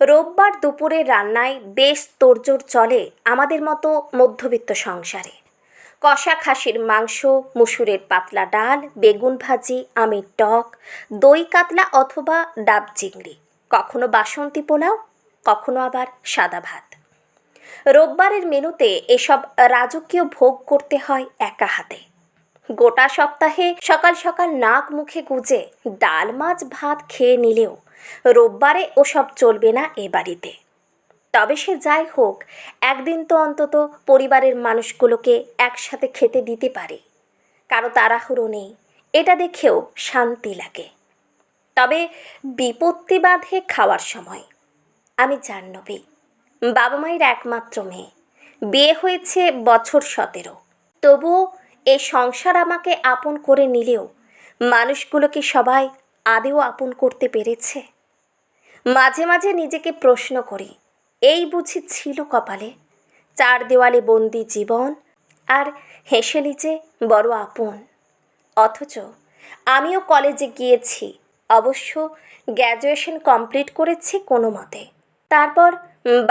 রোববার দুপুরে রান্নায় বেশ তোড়জোড় চলে আমাদের মতো মধ্যবিত্ত সংসারে। কষা খাসির মাংস, মুসুরের পাতলা ডাল, বেগুন ভাজি, আমের টক, দই কাতলা অথবা ডাব চিংড়ি, কখনো বাসন্তী পোলাও, কখনো আবার সাদা ভাত। রোববারের মেনুতে এসব রাজকীয় ভোগ করতে হয় একা হাতে। গোটা সপ্তাহে সকাল সকাল নাক মুখে গুজে ডাল মাছ ভাত খেয়ে নিলেও রোববারে ওসব চলবে না এ বাড়িতে। তবে সে যাই হোক, একদিন তো অন্তত পরিবারের মানুষগুলোকে একসাথে খেতে দিতে পারে। কারও তাড়াহুড়ো নেই, এটা দেখেও শান্তি লাগে। তবে বিপত্তি বাঁধে খাওয়ার সময়। আমি জাহ্নবী, বাবা মায়ের একমাত্র মেয়ে। বিয়ে হয়েছে বছর সতেরো। তবুও এই সংসার আমাকে আপন করে নিলেও মানুষগুলোকে সবাই আদেও আপন করতে পেরেছে। মাঝে মাঝে নিজেকে প্রশ্ন করি, এই বুঝি ছিল কপালে? চার দেওয়ালে বন্দি জীবন, আর হেসে নিচে বড় আপন। অথচ আমিও কলেজে গিয়েছি, অবশ্য গ্র্যাজুয়েশন কমপ্লিট করেছি কোনো মতে। তারপর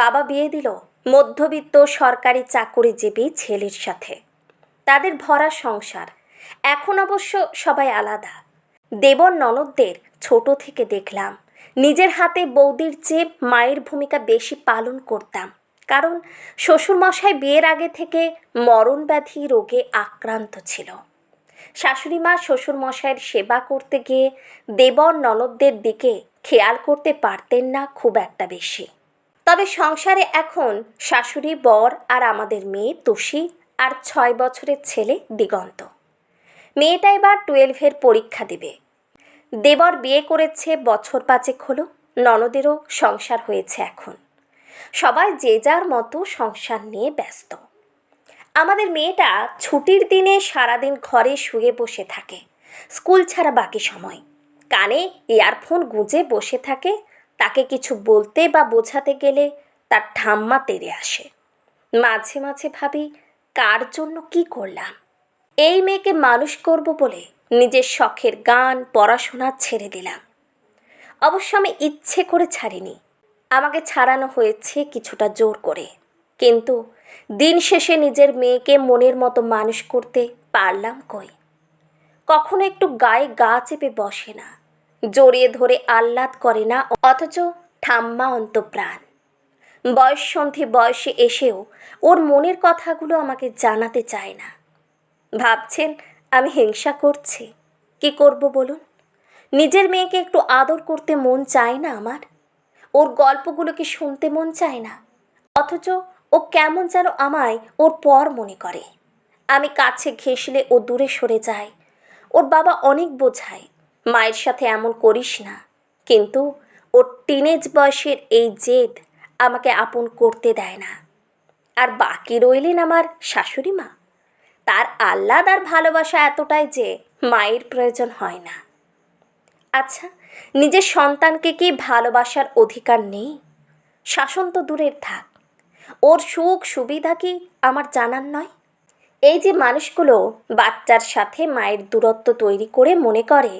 বাবা বিয়ে দিল, মধ্যবিত্ত সরকারি চাকুরিজীবী ছেলের সাথে। তাদের ভরা সংসার, এখন অবশ্য সবাই আলাদা। দেবর ননদদের ছোট থেকে দেখলাম। নিজের হাতে বৌদির চেয়ে মায়ের ভূমিকা বেশি পালন করতাম। কারণ শ্বশুরমশাই বিয়ের আগে থেকে মরণ ব্যাধি রোগে আক্রান্ত ছিল। শাশুড়ি মা শ্বশুরমশাইয়ের সেবা করতে গিয়ে দেবর ননদদের দিকে খেয়াল করতে পারতেন না খুব একটা বেশি। তবে সংসারে এখন শাশুড়ি বর আর আমাদের মেয়ে তুষি আর ছয় বছরের ছেলে দিগন্ত। মেয়েটা এবার টুয়েলভের পরীক্ষা দেবে। দেবর বিয়ে করেছে, বছর পাঁচেক হলো। ননদেরও সংসার হয়েছে এখন। সবাই যে যার মতো সংসার নিয়ে ব্যস্ত। আমাদের মেয়েটা ছুটির দিনে সারাদিন ঘরে শুয়ে বসে থাকে। স্কুল ছাড়া বাকি সময়। কানে ইয়ারফোন গুঁজে বসে থাকে। তাকে কিছু বলতে বা বোঝাতে গেলে তার ঠাম্মা তেড়ে আসে। মাঝে মাঝে ভাবি, কার জন্য কি করলাম? এই মেয়েকে মানুষ করব বলে নিজের শখের গান, পড়াশোনা ছেড়ে দিলাম। অবশ্য আমি ইচ্ছে করে ছাড়িনি। আমাকে ছাড়ানো হয়েছে কিছুটা জোর করে। কিন্তু দিন শেষে নিজের মেয়েকে মনের মতো মানুষ করতে পারলাম কই? কখনো একটু গায়ে গা চেপে বসে না। জড়িয়ে ধরে আহ্লাদ করে না, অথচ ঠাম্মা অন্তপ্রাণ। বয়ঃসন্ধি বয়সে এসেও ওর মনের কথাগুলো আমাকে জানাতে চায় না। ভাবছেন, আমি হিংসা করছি। কি করব বলুন? নিজের মেয়েকে একটু আদর করতে মন চায় না আমার? ওর গল্পগুলো কি শুনতে মন চায় না? অথচ ও কেমন যেন আমায় ওর পর মনে করে। আমি কাছে ঘেঁষলে ও দূরে সরে যায়। ওর বাবা অনেক বোঝায়, মায়ের সাথে এমন করিস না। কিন্তু ওর টিনেজ বয়সের এই জেদ আমাকে আপন করতে দেয় না। আর বাকি রইলেন আমার শাশুড়ি মা। তার আহ্লাদ আর ভালোবাসা এতটাই যে মায়ের প্রয়োজন হয় না। আচ্ছা নিজের সন্তানকে কি ভালোবাসার অধিকার নেই? শাসন তো দূরের থাক ওর সুখ সুবিধা কি আমার জানার নয়? এই যে মানুষগুলো বাচ্চার সাথে মায়ের দূরত্ব তৈরি করে মনে করে,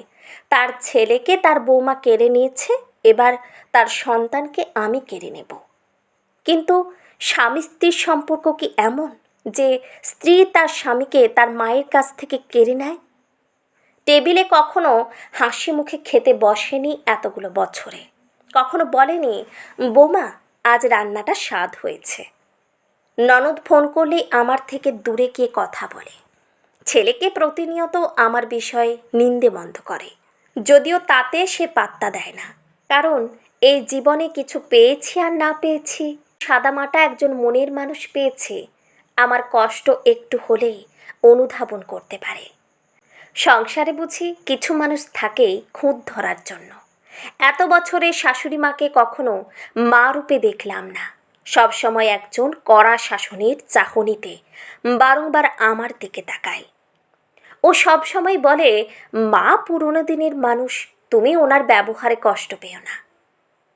তার ছেলেকে তার বৌমা কেড়ে নিয়েছে, এবার তার সন্তানকে আমি কেড়ে নেব। কিন্তু স্বামী স্ত্রীর সম্পর্ক কি এমন? যে স্ত্রী তার স্বামীকে তার মায়ের কাছ থেকে কেড়ে নেয়? টেবিলে কখনো হাসি মুখে খেতে বসেনি এতগুলো বছরে। কখনো বলেনি, বোমা, আজ রান্নাটা স্বাদ হয়েছে। ননদ ফোন করলেই আমার থেকে দূরে গিয়ে কথা বলে। ছেলেকে প্রতিনিয়ত আমার বিষয়ে নিন্দে বন্ধ করে। যদিও তাতে সে পাত্তা দেয় না। কারণ, এই জীবনে কিছু পেয়েছি আর না পেয়েছি, সাদামাটা একজন মনের মানুষ পেয়েছে। আমার কষ্ট একটু হলেই অনুধাবন করতে পারে। সংসারে বুঝি কিছু মানুষ থাকেই খুঁত ধরার জন্য। এত বছরে শাশুড়ি মাকে কখনো মা রূপে দেখলাম না। সবসময় একজন কড়া শাসনের চাহনিতে বারংবার আমার দিকে তাকায়। ও সব সময় বলে, মা, পুরনো দিনের মানুষ, তুমি ওনার ব্যবহারে কষ্ট পেও না।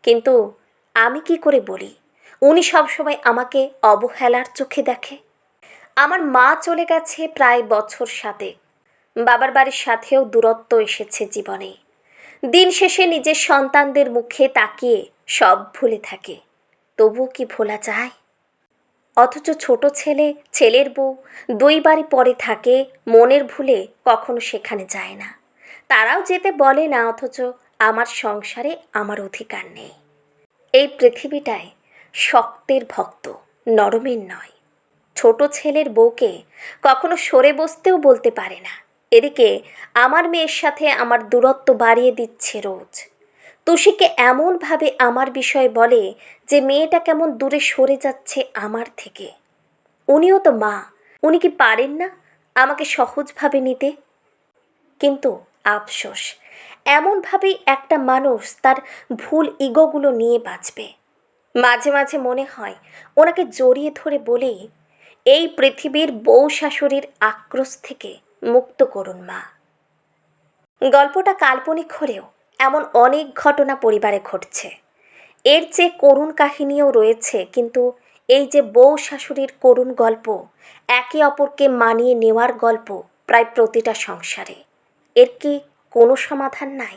কিন্তু আমি কি করে বলি? উনি সবসময় আমাকে অবহেলার চোখে দেখে। আমার মা চলে গেছে প্রায় বছর সাথে বাবার বাড়ির সাথেও দূরত্ব এসেছে জীবনে। দিন শেষে নিজের সন্তানদের মুখে তাকিয়ে সব ভুলে থাকে। তবুও কি ভোলা যায়? অথচ ছোট ছেলে, ছেলের বউ দুই বাড়ি পরে থাকে, মনের ভুলে কখনো সেখানে যায় না। তারাও যেতে বলে না, অথচ আমার সংসারে আমার অধিকার নেই। এই পৃথিবীটায় শক্তের ভক্ত, নরমের নয়। ছোট ছেলের বউকে কখনো সরে বসতেও বলতে পারে না। এদিকে আমার মেয়ের সাথে আমার দূরত্ব বাড়িয়ে দিচ্ছে রোজ। তুষিকে এমনভাবে আমার বিষয়ে বলে যে মেয়েটা কেমন দূরে সরে যাচ্ছে আমার থেকে। উনিও তো মা, উনি কি পারেন না আমাকে সহজভাবে নিতে? কিন্তু আফসোস, এমনভাবেই একটা মানুষ তার ভুল ইগোগুলো নিয়ে বাঁচবে। মাঝে মাঝে মনে হয় ওনাকে জড়িয়ে ধরে বলেই এই পৃথিবীর বউ শাশুড়ির আক্রোশ থেকে মুক্ত করুন মা। গল্পটা কাল্পনিক হলেও এমন অনেক ঘটনা পরিবারে ঘটছে। এর চেয়ে করুণ কাহিনীও রয়েছে, কিন্তু এই যে বউ শাশুড়ির করুণ গল্প, একে অপরকে মানিয়ে নেওয়ার গল্প প্রায় প্রতিটা সংসারে। এর কি কোনো সমাধান নাই?